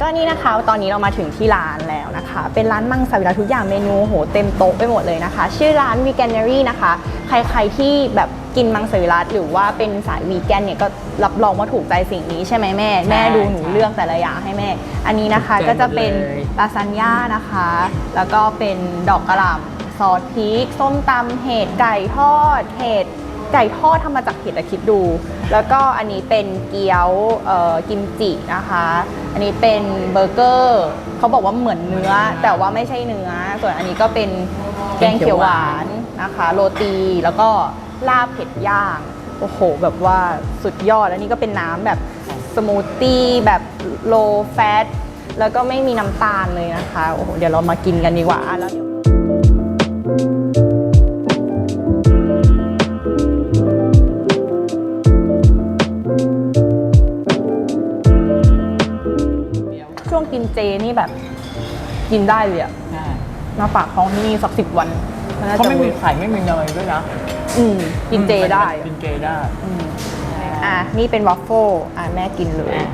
ก็นี่นะคะ ตอนนี้เรามาถึงที่ร้านแล้วนะคะ เป็นร้านมังสวิรัติทุกอย่างเมนูโหเต็มโต๊ะไปหมดเลยนะคะ ชื่อร้าน Veganery นะคะ ใครๆที่แบบกินมังสวิรัติหรือว่าเป็นสายวีแกนเนี่ยก็รับรองว่าถูกใจสิ่งนี้ใช่ไหมแม่ แม่ดูหนูเลือกแต่ละอย่างให้แม่ อันนี้นะคะถูกใจก็จะเป็นหมดเลยลาซานญ่านะคะ แล้วก็เป็นดอกกระหล่ำซอสพริกส้มตำเห็ดไก่ทอดเห็ด ไก่ทอดทำมาจากเห็ดอะคิดดู แล้วก็อันนี้เป็นเกี๊ยวกิมจินะคะ อันนี้เป็นเบอร์เกอร์เขาบอกว่าเหมือนเนื้อ แต่ว่าไม่ใช่เนื้อ ส่วนอันนี้ก็เป็นแกงเขียวหวานนะคะ โรตีแล้วก็ลาบเผ็ดย่างโอ้โห แบบว่าสุดยอดแล้วนี่ก็เป็นน้ำแบบสมูทตี้แบบโลแฟตแล้วก็ไม่มีน้ำตาลเลยนะคะ โอ้โห เดี๋ยวเรามากินกันดีกว่าแล้ว ช่วงกินเจนี่แบบ กินได้เลยอะใช่มาฝากท้องที่นี่สักสิบวันนน่เขาจะไม่มีวิร์กไข่ไม่มีเนยด้วยนะอืมกินเจได้ กินเจได้ อืมอะนี่เป็นวอฟเฟิลอะแม่กินเลยอะ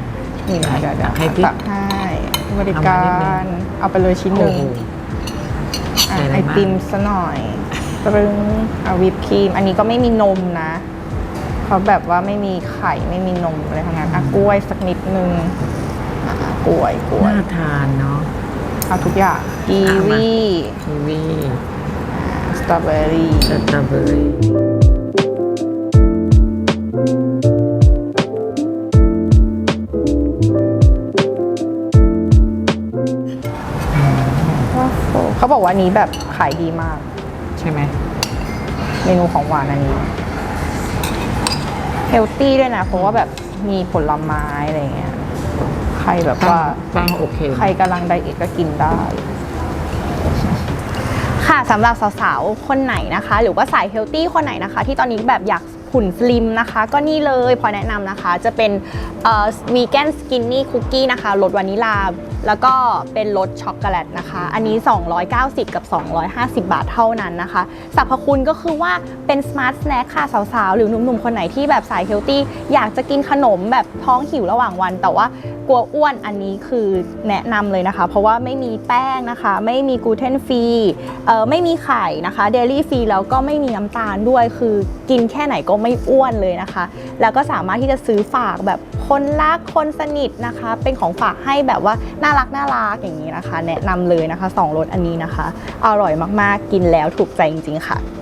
นี่นะเดี๋ยวเดี๋ยวให้พี่ตักให้บริเอากามานิดนึรงเอาไปเลยชิ้นหนึ่งโอ้โหอะใส่อะไรไอบ้างติมซะหน่อยปรึงเอาวิปครีม อันนี้ก็ไม่มีนมนะเขาแบบว่าไม่มีไข่ไม่มีนมอะไรทั้งนั้นอะกล้วยสักนิดนึงอะ กล้วยกล้วย น่าทานเนาะ เอาทุกอย่างกีเอามา วีคีวีสตรอเบอรี่สตรอเบอรี่วอฟเฟิลเขาบอกว่าอันนี้แบบขายดีมาก ใช่ไหมเมนูของหวานอันนี้เฮลตี้ด้วยนะ เพราะว่าแบบมีผลไม้อะไรเงี้ย ใครแบบว่าแป้งโอเค ใครกำลังไดเอทก็กินได้ ค่ะสำหรับสาวๆ คนไหนนะคะ หรือว่าสายเฮลตี้คนไหนนะคะ ที่ตอนนี้แบบอยาก หุ่นสลิมนะคะ ก็นี่เลยพอแนะนำนะคะ จะเป็นวีแกนสกินนี่คุกกี้นะคะรสวานิลา แล้วก็เป็นรสช็อกโกแลตนะคะ อันนี้ 290 กับ 250 บาทเท่านั้นนะคะสรรพคุณก็คือว่าเป็นสมาร์ทสแน็คค่ะสาวๆ หรือหนุ่มๆ คนไหนที่แบบสายเฮลตี้ อยากจะกินขนมแบบท้องหิวระหว่างวัน แต่ว่ากลัวอ้วนอันนี้คือแนะนำเลยนะคะ เพราะว่าไม่มีแป้งนะคะ ไม่มีกลูเตนฟรีเอ่อไม่มีไข่นะคะเดลี่ฟรีแล้วก็ไม่มีน้ำตาลด้วยคือกินแค่ไหนก็ไม่อ้วนเลยนะคะ แล้วก็สามารถที่จะซื้อฝากแบบคนรักคนสนิทนะคะ เป็นของฝากให้แบบว่าน่ารักน่ารักอย่างนี้นะคะ แนะนำเลยนะคะสองรสอันนี้นะคะ อร่อยมากๆกินแล้วถูกใจจริงๆค่ะ